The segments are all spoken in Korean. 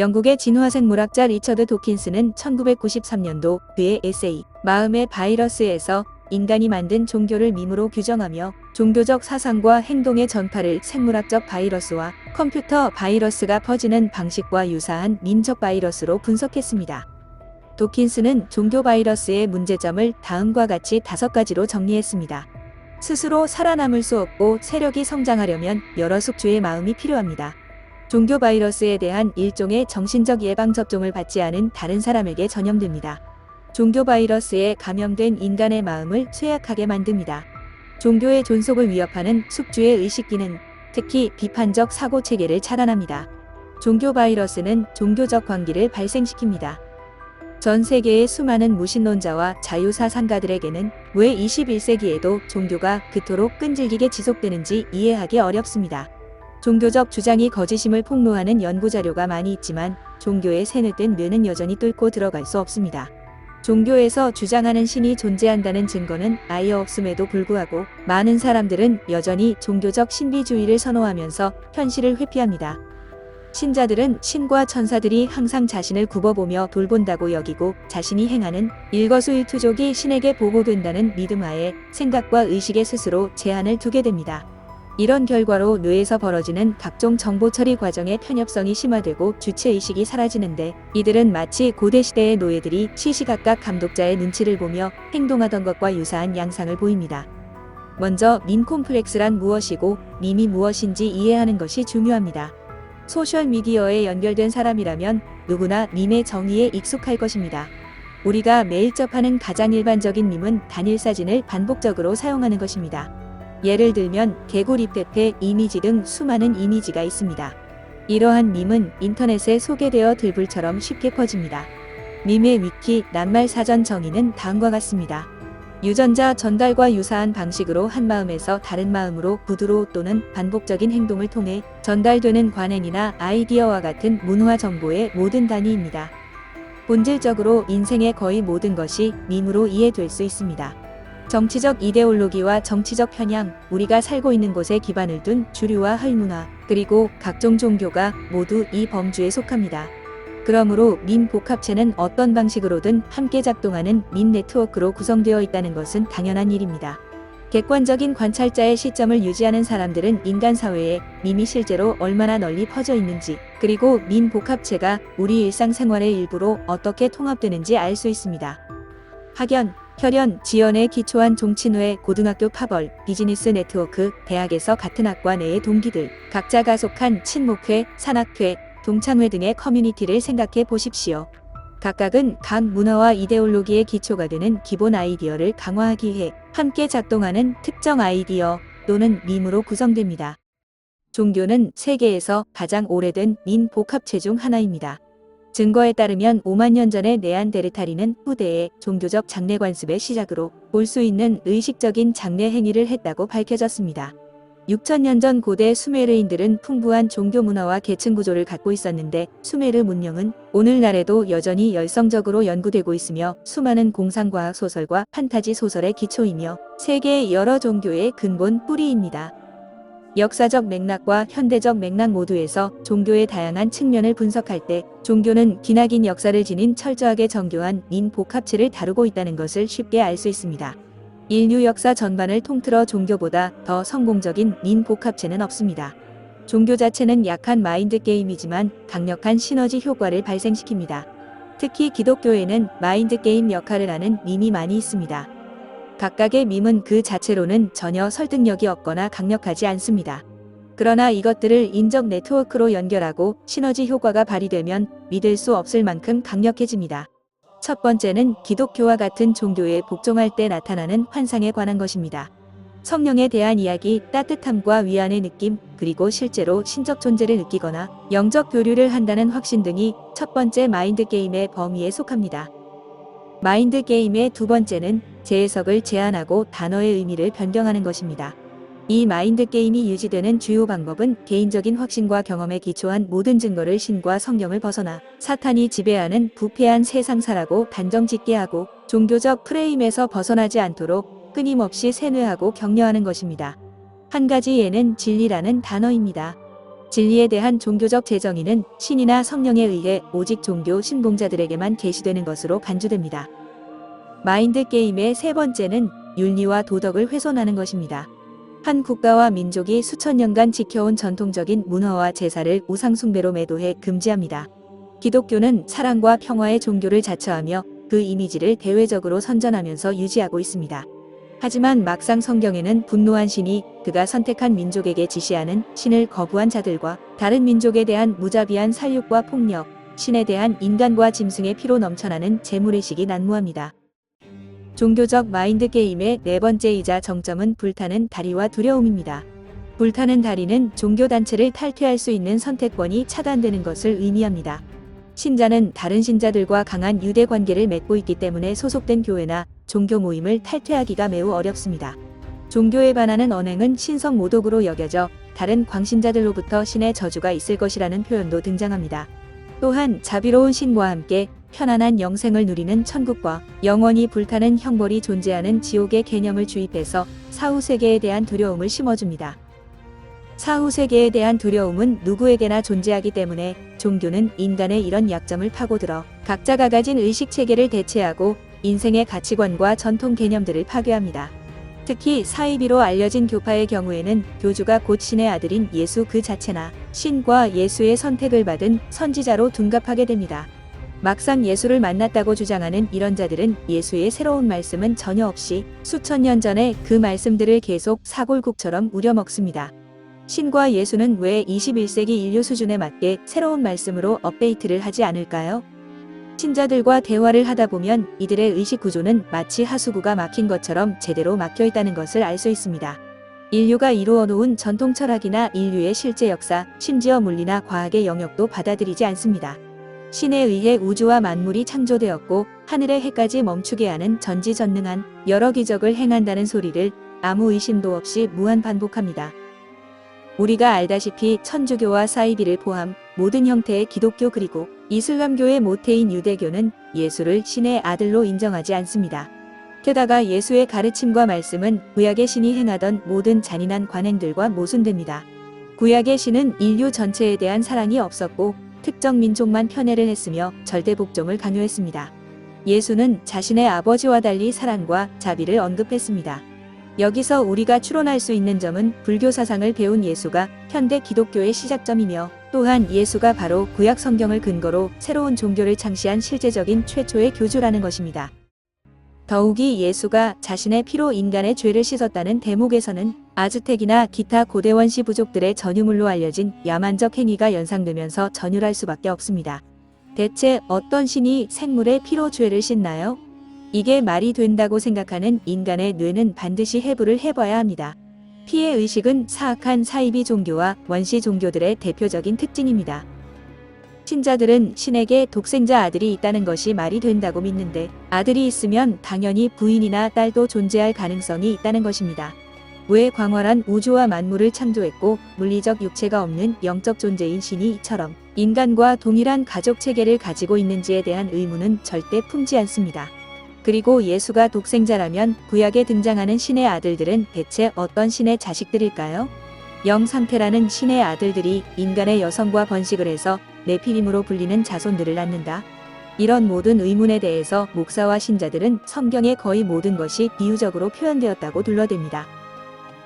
영국의 진화생 물학자 리처드 도킨스는 1993년도 그의 에세이 마음의 바이러스에서 인간이 만든 종교를 밈으로 규정하며 종교적 사상과 행동의 전파를 생물학적 바이러스와 컴퓨터 바이러스가 퍼지는 방식과 유사한 민적 바이러스로 분석했습니다. 도킨스는 종교 바이러스의 문제점을 다음과 같이 다섯 가지로 정리했습니다. 스스로 살아남을 수 없고 세력이 성장하려면 여러 숙주의 마음이 필요합니다. 종교 바이러스에 대한 일종의 정신적 예방 접종을 받지 않은 다른 사람에게 전염됩니다. 종교 바이러스에 감염된 인간의 마음을 쇠약하게 만듭니다. 종교의 존속을 위협하는 숙주의 의식기는 특히 비판적 사고 체계를 차단합니다. 종교 바이러스는 종교적 관계를 발생시킵니다. 전 세계의 수많은 무신론자와 자유사 상가들에게는 왜 21세기에도 종교가 그토록 끈질기게 지속되는지 이해하기 어렵습니다. 종교적 주장이 거짓임을 폭로하는 연구 자료가 많이 있지만 종교의 새늘된 뇌는 여전히 뚫고 들어갈 수 없습니다. 종교에서 주장하는 신이 존재한다는 증거는 아예 없음에도 불구하고 많은 사람들은 여전히 종교적 신비주의를 선호하면서 현실을 회피합니다. 신자들은 신과 천사들이 항상 자신을 굽어보며 돌본다고 여기고 자신이 행하는 일거수일투족이 신에게 보고된다는 믿음하에 생각과 의식에 스스로 제한을 두게 됩니다. 이런 결과로 뇌에서 벌어지는 각종 정보 처리 과정의 편협성이 심화되고 주체의식이 사라지는데 이들은 마치 고대 시대의 노예들이 시시각각 감독자의 눈치를 보며 행동하던 것과 유사한 양상을 보입니다. 먼저 민 콤플렉스란 무엇이고 밈이 무엇인지 이해하는 것이 중요합니다. 소셜미디어에 연결된 사람이라면 누구나 밈의 정의에 익숙할 것입니다. 우리가 매일 접하는 가장 일반적인 밈은 단일 사진을 반복적으로 사용하는 것입니다. 예를 들면 개구리 페페 이미지 등 수많은 이미지가 있습니다. 이러한 밈은 인터넷에 소개되어 들불처럼 쉽게 퍼집니다. 밈의 위키 낱말 사전 정의는 다음과 같습니다. 유전자 전달과 유사한 방식으로 한 마음에서 다른 마음으로 구두로 또는 반복적인 행동을 통해 전달되는 관행이나 아이디어와 같은 문화 정보의 모든 단위입니다. 본질적으로 인생의 거의 모든 것이 밈으로 이해될 수 있습니다. 정치적 이데올로기와 정치적 편향, 우리가 살고 있는 곳에 기반을 둔 주류와 헐문화, 그리고 각종 종교가 모두 이 범주에 속합니다. 그러므로 민 복합체는 어떤 방식으로든 함께 작동하는 민 네트워크로 구성되어 있다는 것은 당연한 일입니다. 객관적인 관찰자의 시점을 유지하는 사람들은 인간 사회에 밈이 실제로 얼마나 널리 퍼져 있는지, 그리고 민 복합체가 우리 일상생활의 일부로 어떻게 통합되는지 알 수 있습니다. 학연, 혈연, 지연에 기초한 종친회, 고등학교 파벌, 비즈니스 네트워크, 대학에서 같은 학과 내의 동기들, 각자가 속한 친목회, 산악회, 동창회 등의 커뮤니티를 생각해 보십시오. 각각은 각 문화와 이데올로기의 기초가 되는 기본 아이디어를 강화하기 위해 함께 작동하는 특정 아이디어 또는 밈으로 구성됩니다. 종교는 세계에서 가장 오래된 민 복합체 중 하나입니다. 증거에 따르면 5만 년 전의 네안데르탈인은 후대의 종교적 장례 관습의 시작으로 볼 수 있는 의식적인 장례 행위를 했다고 밝혀졌습니다. 6천년 전 고대 수메르인들은 풍부한 종교 문화와 계층 구조를 갖고 있었는데 수메르 문명은 오늘날에도 여전히 열성적으로 연구되고 있으며 수많은 공상과학 소설과 판타지 소설의 기초이며 세계의 여러 종교의 근본 뿌리입니다. 역사적 맥락과 현대적 맥락 모두에서 종교의 다양한 측면을 분석할 때 종교는 기나긴 역사를 지닌 철저하게 정교한 민 복합체를 다루고 있다는 것을 쉽게 알 수 있습니다. 인류 역사 전반을 통틀어 종교보다 더 성공적인 민 복합체는 없습니다. 종교 자체는 약한 마인드 게임이지만 강력한 시너지 효과를 발생시킵니다. 특히 기독교에는 마인드 게임 역할을 하는 밈이 많이 있습니다. 각각의 밈은 그 자체로는 전혀 설득력이 없거나 강력하지 않습니다. 그러나 이것들을 인적 네트워크로 연결하고 시너지 효과가 발휘되면 믿을 수 없을 만큼 강력해집니다. 첫 번째는 기독교와 같은 종교에 복종할 때 나타나는 환상에 관한 것입니다. 성령에 대한 이야기, 따뜻함과 위안의 느낌, 그리고 실제로 신적 존재를 느끼거나 영적 교류를 한다는 확신 등이 첫 번째 마인드 게임의 범위에 속합니다. 마인드 게임의 두 번째는 재해석을 제한하고 단어의 의미를 변경하는 것입니다. 이 마인드 게임이 유지되는 주요 방법은 개인적인 확신과 경험에 기초한 모든 증거를 신과 성경을 벗어나 사탄이 지배하는 부패한 세상사라고 단정 짓게 하고 종교적 프레임에서 벗어나지 않도록 끊임없이 세뇌하고 격려하는 것입니다. 한 가지 예는 진리라는 단어입니다. 진리에 대한 종교적 재정의는 신이나 성령에 의해 오직 종교 신봉자들에게만 계시되는 것으로 간주됩니다. 마인드 게임의 세 번째는 윤리와 도덕을 훼손하는 것입니다. 한 국가와 민족이 수천 년간 지켜온 전통적인 문화와 제사를 우상숭배로 매도해 금지합니다. 기독교는 사랑과 평화의 종교를 자처하며 그 이미지를 대외적으로 선전하면서 유지하고 있습니다. 하지만 막상 성경에는 분노한 신이 그가 선택한 민족에게 지시하는 신을 거부한 자들과 다른 민족에 대한 무자비한 살육과 폭력, 신에 대한 인간과 짐승의 피로 넘쳐나는 재물의식이 난무합니다. 종교적 마인드 게임의 네 번째이자 정점은 불타는 다리와 두려움입니다. 불타는 다리는 종교단체를 탈퇴할 수 있는 선택권이 차단되는 것을 의미합니다. 신자는 다른 신자들과 강한 유대 관계를 맺고 있기 때문에 소속된 교회나 종교 모임을 탈퇴하기가 매우 어렵습니다. 종교에 반하는 언행은 신성 모독으로 여겨져 다른 광신자들로부터 신의 저주가 있을 것이라는 표현도 등장합니다. 또한 자비로운 신과 함께 편안한 영생을 누리는 천국과 영원히 불타는 형벌이 존재하는 지옥의 개념을 주입해서 사후 세계에 대한 두려움을 심어줍니다. 사후 세계에 대한 두려움은 누구에게나 존재하기 때문에 종교는 인간의 이런 약점을 파고들어 각자가 가진 의식 체계를 대체하고 인생의 가치관과 전통 개념들을 파괴합니다. 특히 사이비로 알려진 교파의 경우에는 교주가 곧 신의 아들인 예수 그 자체나 신과 예수의 선택을 받은 선지자로 둔갑하게 됩니다. 막상 예수를 만났다고 주장하는 이런 자들은 예수의 새로운 말씀은 전혀 없이 수천 년 전에 그 말씀들을 계속 사골국처럼 우려먹습니다. 신과 예수는 왜 21세기 인류 수준에 맞게 새로운 말씀으로 업데이트를 하지 않을까요? 신자들과 대화를 하다 보면 이들의 의식 구조는 마치 하수구가 막힌 것처럼 제대로 막혀 있다는 것을 알 수 있습니다. 인류가 이루어 놓은 전통 철학이나 인류의 실제 역사, 심지어 물리나 과학의 영역도 받아들이지 않습니다. 신에 의해 우주와 만물이 창조되었고 하늘의 해까지 멈추게 하는 전지전능한 여러 기적을 행한다는 소리를 아무 의심도 없이 무한 반복합니다. 우리가 알다시피 천주교와 사이비를 포함 모든 형태의 기독교 그리고 이슬람교의 모태인 유대교는 예수를 신의 아들로 인정하지 않습니다. 게다가 예수의 가르침과 말씀은 구약의 신이 행하던 모든 잔인한 관행들과 모순됩니다. 구약의 신은 인류 전체에 대한 사랑이 없었고 특정 민족만 편애를 했으며 절대 복종을 강요했습니다. 예수는 자신의 아버지와 달리 사랑과 자비를 언급했습니다. 여기서 우리가 추론할 수 있는 점은 불교 사상을 배운 예수가 현대 기독교의 시작점이며 또한 예수가 바로 구약 성경을 근거로 새로운 종교를 창시한 실제적인 최초의 교주라는 것입니다. 더욱이 예수가 자신의 피로 인간의 죄를 씻었다는 대목에서는 아즈텍이나 기타 고대 원시 부족들의 전유물로 알려진 야만적 행위가 연상되면서 전율할 수밖에 없습니다. 대체 어떤 신이 생물의 피로 죄를 씻나요? 이게 말이 된다고 생각하는 인간의 뇌는 반드시 해부를 해봐야 합니다. 피해 의식은 사악한 사이비 종교와 원시 종교들의 대표적인 특징입니다. 신자들은 신에게 독생자 아들이 있다는 것이 말이 된다고 믿는데 아들이 있으면 당연히 부인이나 딸도 존재할 가능성이 있다는 것입니다. 왜 광활한 우주와 만물을 창조했고 물리적 육체가 없는 영적 존재인 신이 이처럼 인간과 동일한 가족 체계를 가지고 있는지에 대한 의문은 절대 품지 않습니다. 그리고 예수가 독생자라면 구약에 등장하는 신의 아들들은 대체 어떤 신의 자식들일까요? 영상태라는 신의 아들들이 인간의 여성과 번식을 해서 네피림으로 불리는 자손들을 낳는다. 이런 모든 의문에 대해서 목사와 신자들은 성경의 거의 모든 것이 비유적으로 표현되었다고 둘러댑니다.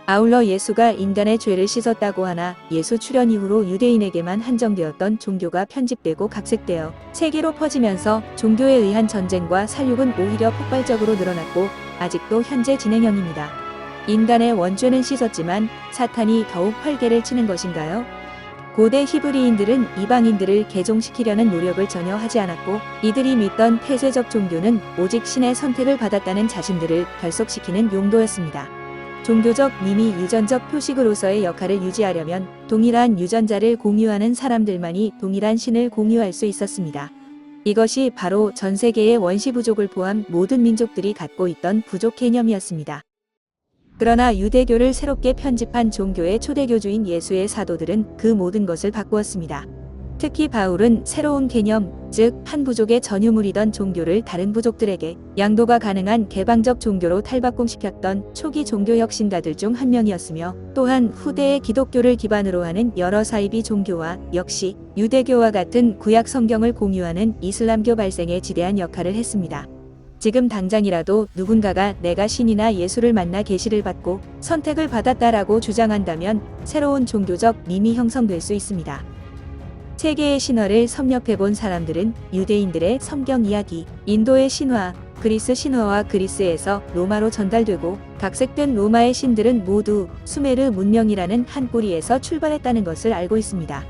아울러 예수가 인간의 죄를 씻었다고 하나 예수 출현 이후로 유대인에게만 한정되었던 종교가 편집되고 각색되어 세계로 퍼지면서 종교에 의한 전쟁과 살육은 오히려 폭발적으로 늘어났고 아직도 현재 진행형입니다. 인간의 원죄는 씻었지만 사탄이 더욱 활개를 치는 것인가요? 고대 히브리인들은 이방인들을 개종시키려는 노력을 전혀 하지 않았고 이들이 믿던 폐쇄적 종교는 오직 신의 선택을 받았다는 자신들을 결속시키는 용도였습니다. 종교적 미미 유전적 표식으로서의 역할을 유지하려면 동일한 유전자를 공유하는 사람들만이 동일한 신을 공유할 수 있었습니다. 이것이 바로 전 세계의 원시 부족을 포함 모든 민족들이 갖고 있던 부족 개념이었습니다. 그러나 유대교를 새롭게 편집한 종교의 초대교주인 예수의 사도들은 그 모든 것을 바꾸었습니다. 특히 바울은 새로운 개념, 즉, 한 부족의 전유물이던 종교를 다른 부족들에게 양도가 가능한 개방적 종교로 탈바꿈시켰던 초기 종교 혁신가들 중 한 명이었으며 또한 후대의 기독교를 기반으로 하는 여러 사이비 종교와 역시 유대교와 같은 구약 성경을 공유하는 이슬람교 발생에 지대한 역할을 했습니다. 지금 당장이라도 누군가가 내가 신이나 예수를 만나 계시를 받고 선택을 받았다라고 주장한다면 새로운 종교적 밈이 형성될 수 있습니다. 세계의 신화를 섭렵해 본 사람들은 유대인들의 성경 이야기, 인도의 신화, 그리스 신화와 그리스에서 로마로 전달되고 각색된 로마의 신들은 모두 수메르 문명이라는 한 뿌리에서 출발했다는 것을 알고 있습니다.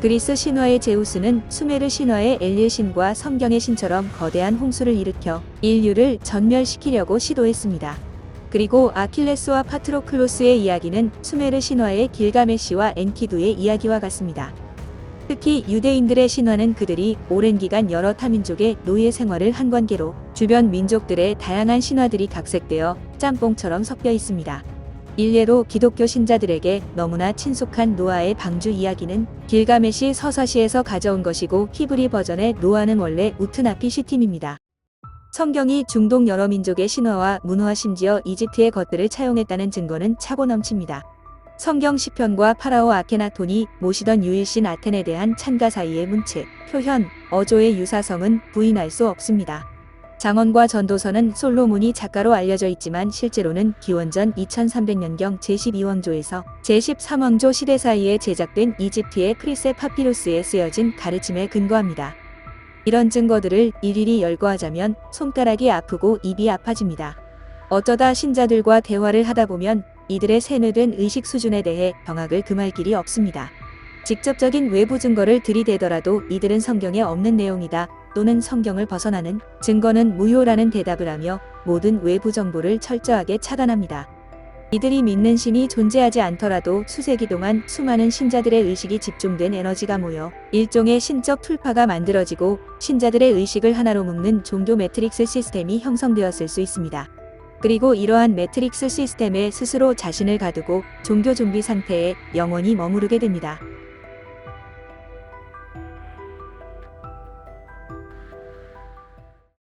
그리스 신화의 제우스는 수메르 신화의 엘릴 신과 성경의 신처럼 거대한 홍수를 일으켜 인류를 전멸시키려고 시도했습니다. 그리고 아킬레스와 파트로클로스의 이야기는 수메르 신화의 길가메시와 엔키두의 이야기와 같습니다. 특히 유대인들의 신화는 그들이 오랜 기간 여러 타민족의 노예 생활을 한 관계로 주변 민족들의 다양한 신화들이 각색되어 짬뽕처럼 섞여 있습니다. 일례로 기독교 신자들에게 너무나 친숙한 노아의 방주 이야기는 길가메시 서사시에서 가져온 것이고 히브리 버전의 노아는 원래 우트나피 시팀입니다. 성경이 중동 여러 민족의 신화와 문화 심지어 이집트의 것들을 차용했다는 증거는 차고 넘칩니다. 성경 시편과 파라오 아케나톤이 모시던 유일신 아텐에 대한 찬가 사이의 문체, 표현, 어조의 유사성은 부인할 수 없습니다. 장원과 전도서는 솔로몬이 작가로 알려져 있지만 실제로는 기원전 2300년경 제12왕조에서 제13왕조 시대 사이에 제작된 이집트의 크리세 파피루스에 쓰여진 가르침에 근거합니다. 이런 증거들을 일일이 열거하자면 손가락이 아프고 입이 아파집니다. 어쩌다 신자들과 대화를 하다 보면 이들의 세뇌된 의식 수준에 대해 병학을 금할 길이 없습니다. 직접적인 외부 증거를 들이대더라도 이들은 성경에 없는 내용이다 또는 성경을 벗어나는 증거는 무효라는 대답을 하며 모든 외부 정보를 철저하게 차단합니다. 이들이 믿는 신이 존재하지 않더라도 수세기 동안 수많은 신자들의 의식이 집중된 에너지가 모여 일종의 신적 풀파가 만들어지고 신자들의 의식을 하나로 묶는 종교 매트릭스 시스템이 형성되었을 수 있습니다. 그리고 이러한 매트릭스 시스템에 스스로 자신을 가두고 종교 좀비 상태에 영원히 머무르게 됩니다.